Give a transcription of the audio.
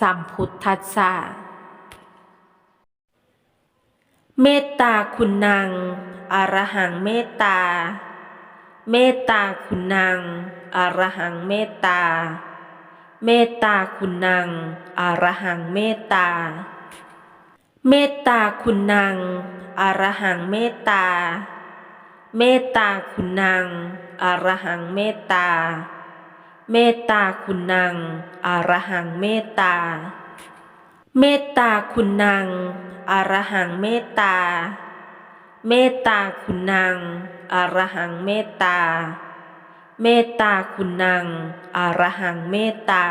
สามพุทธสาเมตตาคุณนางอรหังเมตตา เมตตาคุณนางอรหังเมตตา เมตตาคุณนางอรหังเมตตา เมตตาคุณนางอรหังเมตตา เมตตาคุณนางอรหังเมตตา เมตตาคุณนางอารหังเมตตา เมตตาคุณนางอารหังเมตตา เมตตาคุณนางอารหังเมตตา เมตตาคุณนางอารหังเมตตา